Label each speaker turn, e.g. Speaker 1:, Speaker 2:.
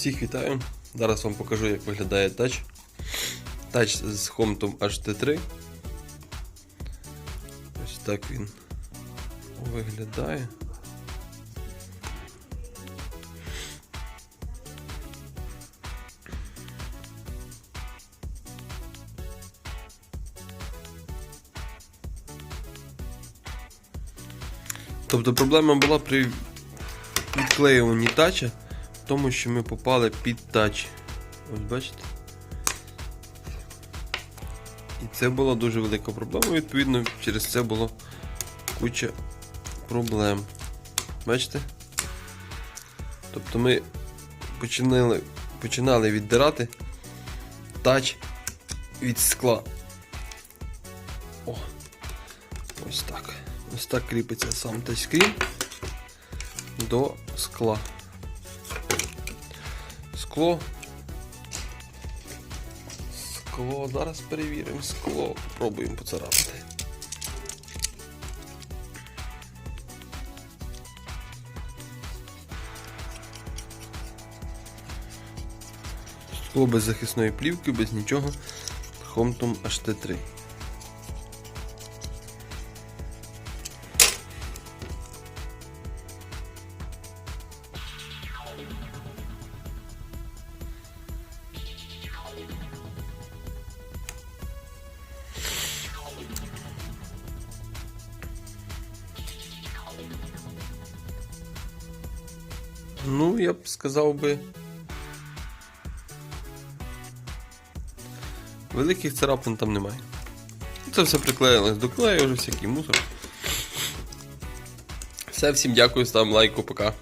Speaker 1: Всіх вітаю. Зараз вам покажу, як виглядає тач. Тач з хомтом HT3. Ось так він виглядає. Тобто проблема була при відклеюванні тача, тому, що ми попали під тач. Ось бачите? І це була дуже велика проблема, відповідно, через це було куча проблем. Бачите? Тобто ми починали, починали віддирати тач від скла. О, ось так. Ось так кріпиться сам тачскрін до скла. Скло. Скло, зараз перевіримо скло. Пробуємо поцарапати. Скло без захисної плівки, без нічого. Хомтум HT3. Ну, я б сказав би. Великих царапин там немає. Це все приклеїлось до клею, вже всякий мусор. Все, всім дякую, ставим лайку, пока.